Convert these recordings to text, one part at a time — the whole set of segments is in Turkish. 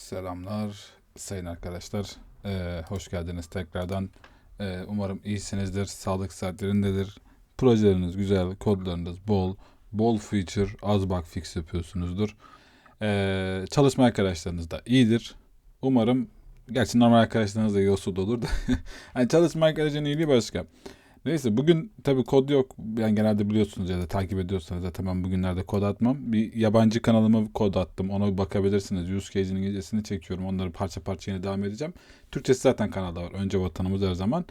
Selamlar sayın arkadaşlar. Ee, hoş geldiniz tekrardan. Ee, umarım iyisinizdir, sağlık saatlerindedir. Projeleriniz güzel, kodlarınız bol, bol feature, az bug fix yapıyorsunuzdur. Ee, çalışma arkadaşlarınız da iyidir. Umarım, gerçi normal arkadaşlarınız da yolsuz olur da. yani çalışma arkadaşının iyiliği başka. Neyse bugün tabii kod yok. Yani genelde biliyorsunuz ya da takip ediyorsanız zaten ben bugünlerde kod atmam. Bir yabancı kanalıma kod attım. Ona bakabilirsiniz. Use case'in İngilizcesini çekiyorum. Onları parça parça yine devam edeceğim. Türkçesi zaten kanalda var. Önce vatanımız her zaman.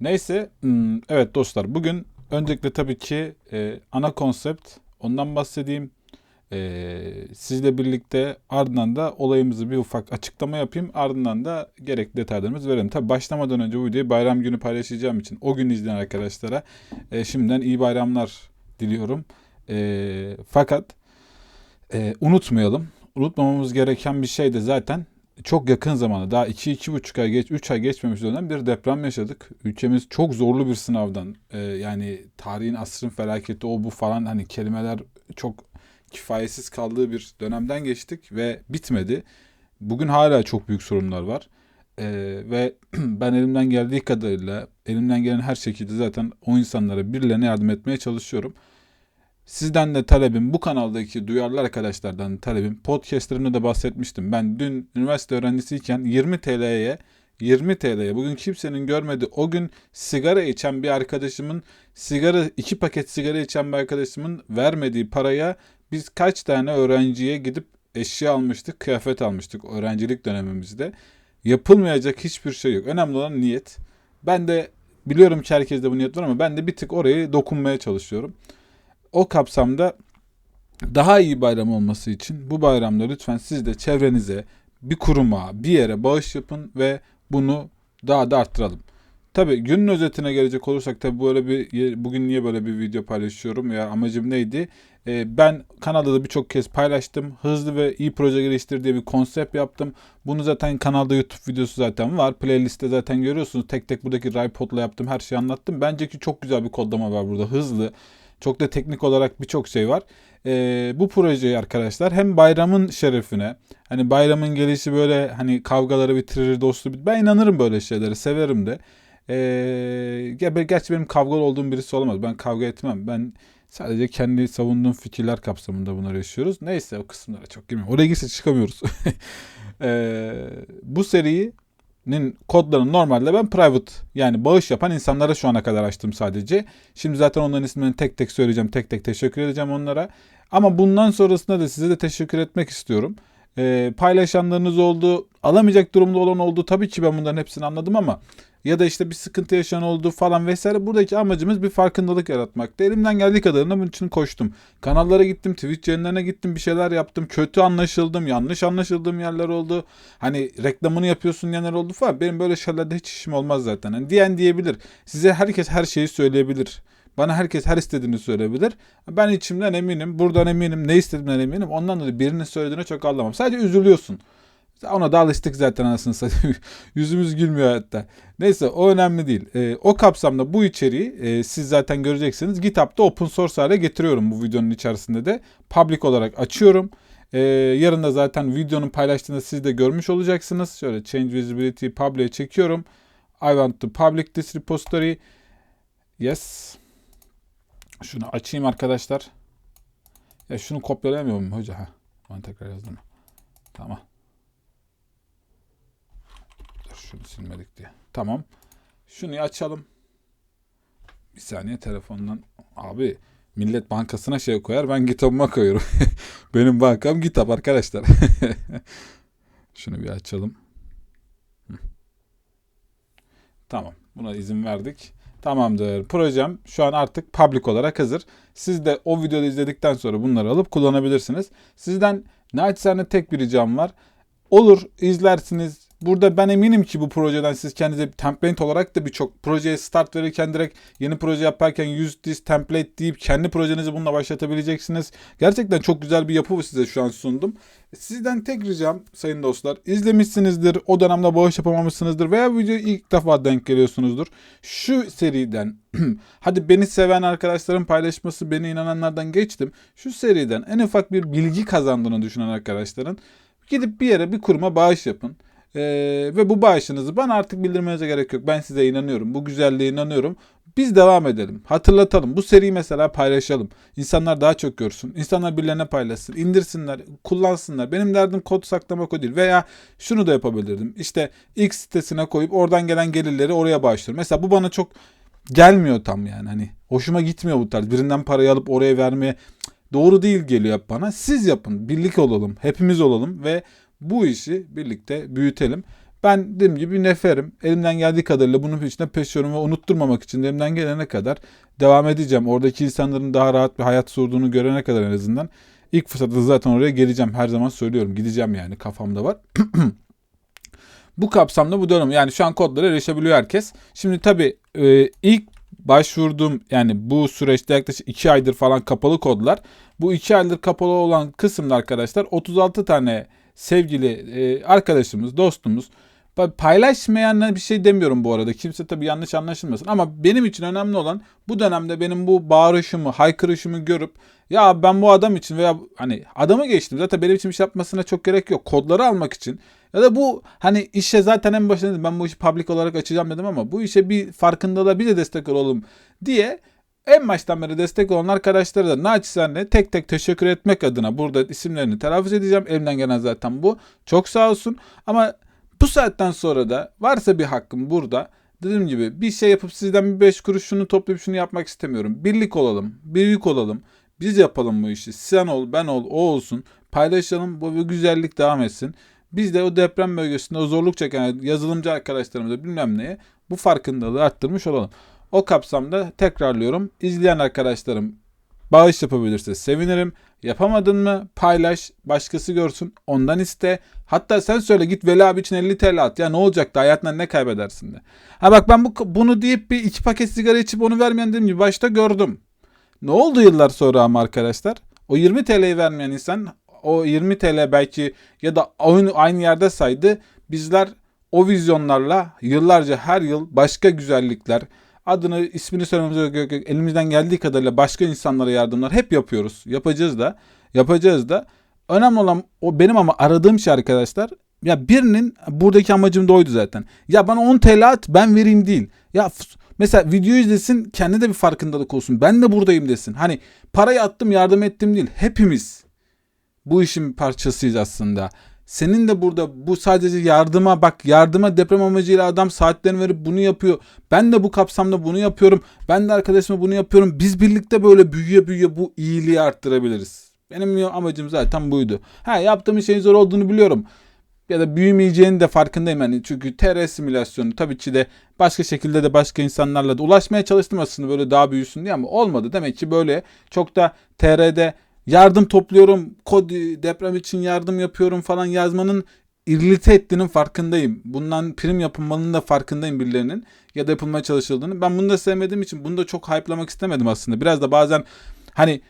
Neyse hmm, evet dostlar bugün öncelikle tabii ki e, ana konsept ondan bahsedeyim. E, sizle birlikte ardından da olayımızı bir ufak açıklama yapayım. Ardından da gerekli detaylarımızı verelim. Tabii başlamadan önce bu videoyu bayram günü paylaşacağım için o gün izleyen arkadaşlara e, şimdiden iyi bayramlar diliyorum. E, fakat e, unutmayalım. Unutmamamız gereken bir şey de zaten çok yakın zamanda daha 2-2,5 ay geç 3 ay geçmemiş dönem bir deprem yaşadık. Ülkemiz çok zorlu bir sınavdan e, yani tarihin asrın felaketi o bu falan hani kelimeler çok kifayetsiz kaldığı bir dönemden geçtik ve bitmedi. Bugün hala çok büyük sorunlar var. Ee, ve ben elimden geldiği kadarıyla elimden gelen her şekilde zaten o insanlara birilerine yardım etmeye çalışıyorum. Sizden de talebim bu kanaldaki duyarlı arkadaşlardan talebim podcastlerimde de bahsetmiştim. Ben dün üniversite öğrencisiyken 20 TL'ye 20 TL'ye bugün kimsenin görmediği o gün sigara içen bir arkadaşımın sigara iki paket sigara içen bir arkadaşımın vermediği paraya biz kaç tane öğrenciye gidip eşya almıştık, kıyafet almıştık öğrencilik dönemimizde. Yapılmayacak hiçbir şey yok. Önemli olan niyet. Ben de biliyorum ki herkeste bu niyet var ama ben de bir tık orayı dokunmaya çalışıyorum. O kapsamda daha iyi bayram olması için bu bayramda lütfen siz de çevrenize, bir kuruma, bir yere bağış yapın ve bunu daha da arttıralım. Tabi günün özetine gelecek olursak tabi böyle bir bugün niye böyle bir video paylaşıyorum ya amacım neydi? Ee, ben kanalda da birçok kez paylaştım. Hızlı ve iyi proje geliştir diye bir konsept yaptım. Bunu zaten kanalda YouTube videosu zaten var. Playlistte zaten görüyorsunuz. Tek tek buradaki Raypod'la yaptım. Her şeyi anlattım. Bence ki çok güzel bir kodlama var burada. Hızlı. Çok da teknik olarak birçok şey var. Ee, bu projeyi arkadaşlar hem bayramın şerefine hani bayramın gelişi böyle hani kavgaları bitirir dostu ben inanırım böyle şeylere severim de. Ee, gerçi benim kavgalı olduğum birisi olamaz. Ben kavga etmem. Ben sadece kendi savunduğum fikirler kapsamında bunları yaşıyoruz. Neyse o kısımlara çok girmiyorum. Oraya girse çıkamıyoruz. ee, bu serinin kodlarını normalde ben private yani bağış yapan insanlara şu ana kadar açtım sadece. Şimdi zaten onların isimlerini tek tek söyleyeceğim. Tek tek teşekkür edeceğim onlara. Ama bundan sonrasında da size de teşekkür etmek istiyorum. Ee, paylaşanlarınız oldu. Alamayacak durumda olan oldu. Tabii ki ben bunların hepsini anladım ama ya da işte bir sıkıntı yaşayan oldu falan vesaire. Buradaki amacımız bir farkındalık yaratmaktı. Elimden geldiği kadarıyla bunun için koştum. Kanallara gittim, Twitch yayınlarına gittim, bir şeyler yaptım. Kötü anlaşıldım, yanlış anlaşıldığım yerler oldu. Hani reklamını yapıyorsun yerler oldu falan. Benim böyle şeylerde hiç işim olmaz zaten. Hani diyen diyebilir. Size herkes her şeyi söyleyebilir. Bana herkes her istediğini söyleyebilir. Ben içimden eminim, buradan eminim, ne istediğimden eminim. Ondan dolayı birinin söylediğine çok anlamam. Sadece üzülüyorsun. Ona da alıştık zaten anasını satayım. Yüzümüz gülmüyor hatta. Neyse o önemli değil. E, o kapsamda bu içeriği e, siz zaten göreceksiniz. GitHub'da open source hale getiriyorum bu videonun içerisinde de. Public olarak açıyorum. E, yarın da zaten videonun paylaştığında siz de görmüş olacaksınız. Şöyle change visibility public'e çekiyorum. I want to public this repository. Yes. Şunu açayım arkadaşlar. Ya şunu kopyalayamıyor muyum hoca? Ha. Ben tekrar yazdım. Tamam. Şunu silmedik diye. Tamam. Şunu açalım. Bir saniye telefondan. Abi Millet Bankası'na şey koyar ben GitHub'ıma koyuyorum. Benim bankam GitHub arkadaşlar. Şunu bir açalım. Tamam. Buna izin verdik. Tamamdır. Projem şu an artık public olarak hazır. Siz de o videoyu izledikten sonra bunları alıp kullanabilirsiniz. Sizden naçizane tek bir ricam var. Olur izlersiniz, Burada ben eminim ki bu projeden siz kendinize template olarak da birçok projeye start verirken direkt yeni proje yaparken use this template deyip kendi projenizi bununla başlatabileceksiniz. Gerçekten çok güzel bir yapı size şu an sundum. Sizden tek ricam sayın dostlar izlemişsinizdir, o dönemde bağış yapamamışsınızdır veya videoyu ilk defa denk geliyorsunuzdur. Şu seriden hadi beni seven arkadaşların paylaşması beni inananlardan geçtim. Şu seriden en ufak bir bilgi kazandığını düşünen arkadaşların Gidip bir yere bir kuruma bağış yapın. Ee, ve bu bağışınızı bana artık bildirmenize gerek yok. Ben size inanıyorum. Bu güzelliğe inanıyorum. Biz devam edelim. Hatırlatalım. Bu seriyi mesela paylaşalım. İnsanlar daha çok görsün. İnsanlar birilerine paylaşsın. indirsinler, kullansınlar. Benim derdim kod saklamak o değil. Veya şunu da yapabilirdim. İşte X sitesine koyup oradan gelen gelirleri oraya bağışlıyorum. Mesela bu bana çok gelmiyor tam yani. Hani hoşuma gitmiyor bu tarz. Birinden parayı alıp oraya vermeye doğru değil geliyor bana. Siz yapın. Birlik olalım. Hepimiz olalım ve bu işi birlikte büyütelim. Ben dediğim gibi neferim. Elimden geldiği kadarıyla bunun içinde peşiyorum ve unutturmamak için de elimden gelene kadar devam edeceğim. Oradaki insanların daha rahat bir hayat sürdüğünü görene kadar en azından. İlk fırsatta zaten oraya geleceğim. Her zaman söylüyorum. Gideceğim yani kafamda var. bu kapsamda bu dönem yani şu an kodlara erişebiliyor herkes. Şimdi tabii e, ilk başvurduğum yani bu süreçte yaklaşık 2 aydır falan kapalı kodlar. Bu 2 aydır kapalı olan kısımda arkadaşlar 36 tane sevgili e, arkadaşımız, dostumuz paylaşmayanlara bir şey demiyorum bu arada. Kimse tabii yanlış anlaşılmasın. Ama benim için önemli olan bu dönemde benim bu bağırışımı, haykırışımı görüp ya ben bu adam için veya hani adamı geçtim. Zaten benim için bir şey yapmasına çok gerek yok. Kodları almak için ya da bu hani işe zaten en başında ben bu işi public olarak açacağım dedim ama bu işe bir farkındalığa bir de destek olalım diye en baştan beri destek olan arkadaşlara da naçizane tek tek teşekkür etmek adına burada isimlerini telaffuz edeceğim. Elimden gelen zaten bu. Çok sağ olsun. Ama bu saatten sonra da varsa bir hakkım burada dediğim gibi bir şey yapıp sizden bir beş kuruş şunu toplayıp şunu yapmak istemiyorum. Birlik olalım, büyük olalım. Biz yapalım bu işi. Sen ol, ben ol, o olsun. Paylaşalım, bu güzellik devam etsin. Biz de o deprem bölgesinde o zorluk çeken yazılımcı arkadaşlarımıza bilmem neye bu farkındalığı arttırmış olalım. O kapsamda tekrarlıyorum. İzleyen arkadaşlarım bağış yapabilirse sevinirim. Yapamadın mı paylaş başkası görsün ondan iste. Hatta sen söyle git Veli abi için 50 TL at ya ne olacak da hayatında ne kaybedersin de. Ha bak ben bu, bunu deyip bir iki paket sigara içip onu vermeyen dediğim gibi başta gördüm. Ne oldu yıllar sonra ama arkadaşlar? O 20 TL'yi vermeyen insan o 20 TL belki ya da aynı, aynı yerde saydı. Bizler o vizyonlarla yıllarca her yıl başka güzellikler, adını ismini söylememize gerek yok. Elimizden geldiği kadarıyla başka insanlara yardımlar hep yapıyoruz. Yapacağız da. Yapacağız da. Önemli olan o benim ama aradığım şey arkadaşlar. Ya birinin buradaki amacım da oydu zaten. Ya bana 10 TL at ben vereyim değil. Ya mesela video izlesin kendi de bir farkındalık olsun. Ben de buradayım desin. Hani parayı attım yardım ettim değil. Hepimiz bu işin parçasıyız aslında. Senin de burada bu sadece yardıma bak yardıma deprem amacıyla adam saatlerini verip bunu yapıyor. Ben de bu kapsamda bunu yapıyorum. Ben de arkadaşıma bunu yapıyorum. Biz birlikte böyle büyüye büyüye bu iyiliği arttırabiliriz. Benim amacım zaten buydu. Ha yaptığım şeyin zor olduğunu biliyorum. Ya da büyümeyeceğini de farkındayım yani. Çünkü TR simülasyonu tabii ki de başka şekilde de başka insanlarla da ulaşmaya çalıştım aslında böyle daha büyüsün diye ama olmadı. Demek ki böyle çok da TR'de yardım topluyorum, kod deprem için yardım yapıyorum falan yazmanın irrite ettiğinin farkındayım. Bundan prim yapılmanın da farkındayım birilerinin ya da yapılmaya çalışıldığını. Ben bunu da sevmediğim için bunu da çok hype'lamak istemedim aslında. Biraz da bazen hani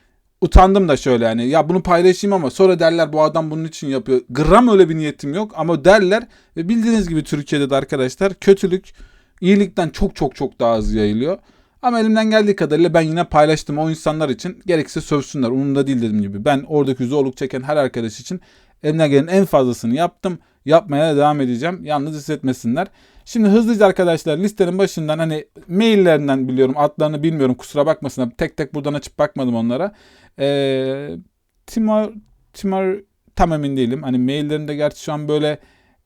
utandım da şöyle yani ya bunu paylaşayım ama sonra derler bu adam bunun için yapıyor. Gram öyle bir niyetim yok ama derler ve bildiğiniz gibi Türkiye'de de arkadaşlar kötülük iyilikten çok çok çok daha hızlı yayılıyor. Ama elimden geldiği kadarıyla ben yine paylaştım o insanlar için. Gerekirse sövsünler. Umurumda değil dediğim gibi. Ben oradaki zorluk çeken her arkadaş için elimden gelen en fazlasını yaptım. Yapmaya devam edeceğim. Yalnız hissetmesinler. Şimdi hızlıca arkadaşlar listenin başından hani maillerinden biliyorum. Adlarını bilmiyorum. Kusura bakmasınlar. Tek tek buradan açıp bakmadım onlara. Ee, Timur, Timur tam emin değilim. Hani maillerinde gerçi şu an böyle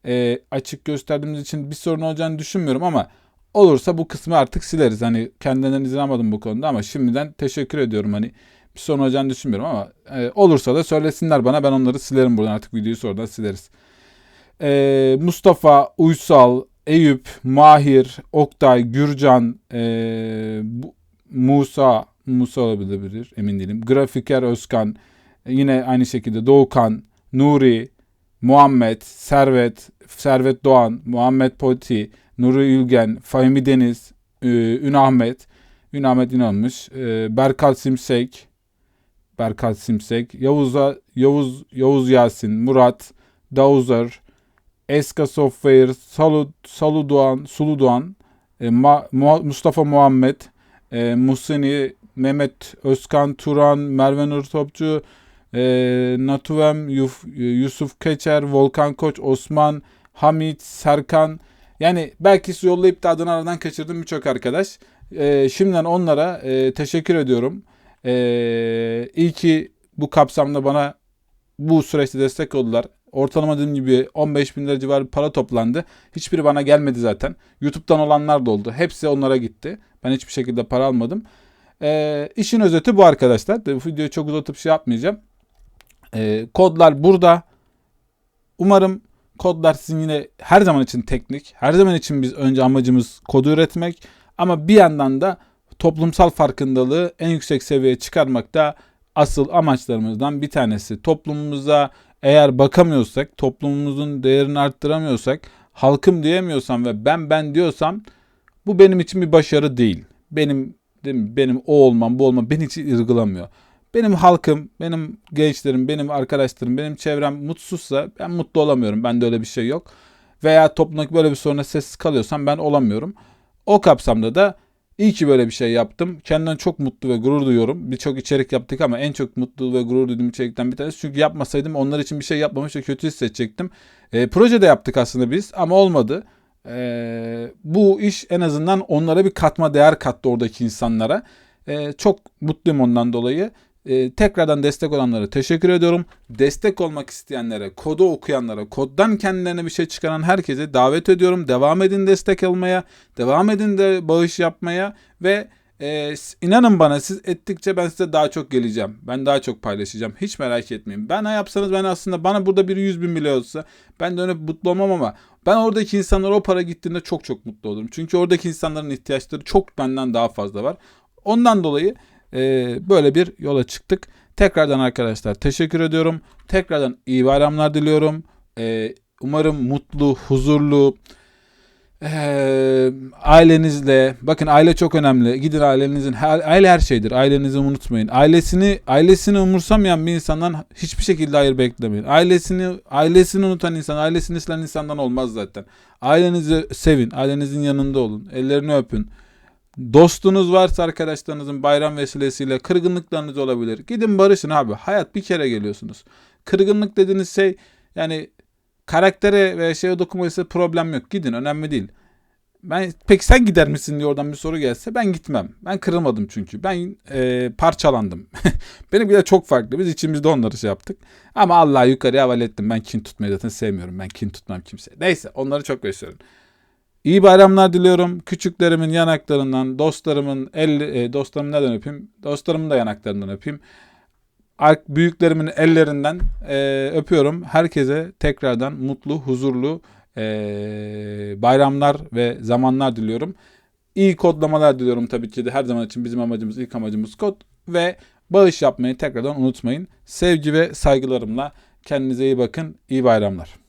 e, açık gösterdiğimiz için bir sorun olacağını düşünmüyorum ama Olursa bu kısmı artık sileriz. Hani kendilerinden izin almadım bu konuda ama şimdiden teşekkür ediyorum. Hani bir sorun olacağını düşünmüyorum ama e, olursa da söylesinler bana. Ben onları silerim buradan artık videoyu sonradan sileriz. E, Mustafa, Uysal, Eyüp, Mahir, Oktay, Gürcan, e, Musa, Musa olabilir emin değilim. Grafiker Özkan, e, yine aynı şekilde Doğukan, Nuri, Muhammed, Servet, Servet Doğan, Muhammed Poti, Nuri Ülgen, Fahmi Deniz, e, Ün Ahmet, Ün Ahmet inanmış, e, Berkal Simsek, Berkal Simsek, Yavuz'a, Yavuz, Yavuz Yasin, Murat, Dauzer, Eska Software, Salu, Salu Doğan, Sulu Doğan, e, Mustafa Muhammed, e, Musini, Mehmet Özkan Turan, Merve Nur Topçu, Ee, Natuvem, Yusuf Keçer, Volkan Koç, Osman, Hamit, Serkan. Yani belki sizi yollayıp da adını aradan kaçırdım birçok arkadaş. Ee, şimdiden onlara e, teşekkür ediyorum. Ee, iyi ki bu kapsamda bana bu süreçte destek oldular. Ortalama dediğim gibi 15 bin lira civarı para toplandı. Hiçbiri bana gelmedi zaten. YouTube'dan olanlar da oldu. Hepsi onlara gitti. Ben hiçbir şekilde para almadım. Ee, işin özeti bu arkadaşlar. Bu videoyu çok uzatıp şey yapmayacağım. Ee, kodlar burada. Umarım kodlar sizin yine her zaman için teknik. Her zaman için biz önce amacımız kodu üretmek. Ama bir yandan da toplumsal farkındalığı en yüksek seviyeye çıkarmak da asıl amaçlarımızdan bir tanesi. Toplumumuza eğer bakamıyorsak, toplumumuzun değerini arttıramıyorsak, halkım diyemiyorsam ve ben ben diyorsam bu benim için bir başarı değil. Benim benim o olmam, bu olmam beni hiç ilgilamıyor. Benim halkım, benim gençlerim, benim arkadaşlarım, benim çevrem mutsuzsa ben mutlu olamıyorum. Bende öyle bir şey yok. Veya toplumdaki böyle bir soruna sessiz kalıyorsam ben olamıyorum. O kapsamda da iyi ki böyle bir şey yaptım. Kendimden çok mutlu ve gurur duyuyorum. Birçok içerik yaptık ama en çok mutlu ve gurur duyduğum içerikten bir tanesi. Çünkü yapmasaydım onlar için bir şey yapmamış ve kötü hissedecektim. E, proje de yaptık aslında biz ama olmadı. E, bu iş en azından onlara bir katma değer kattı oradaki insanlara. E, çok mutluyum ondan dolayı. E, tekrardan destek olanlara teşekkür ediyorum. Destek olmak isteyenlere, kodu okuyanlara, koddan kendilerine bir şey çıkaran herkese davet ediyorum. Devam edin destek almaya, devam edin de bağış yapmaya ve e, inanın bana siz ettikçe ben size daha çok geleceğim. Ben daha çok paylaşacağım. Hiç merak etmeyin. Ben ne yapsanız ben aslında bana burada bir 100 bin bile olsa ben öyle mutlu olmam ama ben oradaki insanlara o para gittiğinde çok çok mutlu olurum. Çünkü oradaki insanların ihtiyaçları çok benden daha fazla var. Ondan dolayı e, böyle bir yola çıktık. Tekrardan arkadaşlar teşekkür ediyorum. Tekrardan iyi bayramlar diliyorum. E, umarım mutlu, huzurlu, e, ailenizle bakın aile çok önemli. Gidin ailenizin aile her şeydir. Ailenizi unutmayın. Ailesini ailesini umursamayan bir insandan hiçbir şekilde hayır beklemeyin. Ailesini ailesini unutan insan, ailesini silen insandan olmaz zaten. Ailenizi sevin. Ailenizin yanında olun. Ellerini öpün. Dostunuz varsa arkadaşlarınızın bayram vesilesiyle kırgınlıklarınız olabilir. Gidin barışın abi. Hayat bir kere geliyorsunuz. Kırgınlık dediğiniz şey yani karaktere ve şeye dokunmaysa problem yok. Gidin önemli değil. Ben peki sen gider misin diye oradan bir soru gelse ben gitmem. Ben kırılmadım çünkü. Ben e, parçalandım. Benim bile çok farklı. Biz içimizde onları şey yaptık. Ama Allah'a yukarıya havale ettim. Ben kin tutmayı zaten sevmiyorum. Ben kin tutmam kimseye. Neyse onları çok gösteririm. İyi bayramlar diliyorum. Küçüklerimin yanaklarından, dostlarımın el, e, dostlarımın neden öpeyim? Dostlarımın da yanaklarından öpeyim. Büyüklerimin ellerinden e, öpüyorum. Herkese tekrardan mutlu, huzurlu e, bayramlar ve zamanlar diliyorum. İyi kodlamalar diliyorum tabii ki de her zaman için bizim amacımız, ilk amacımız kod ve bağış yapmayı tekrardan unutmayın. Sevgi ve saygılarımla kendinize iyi bakın. İyi bayramlar.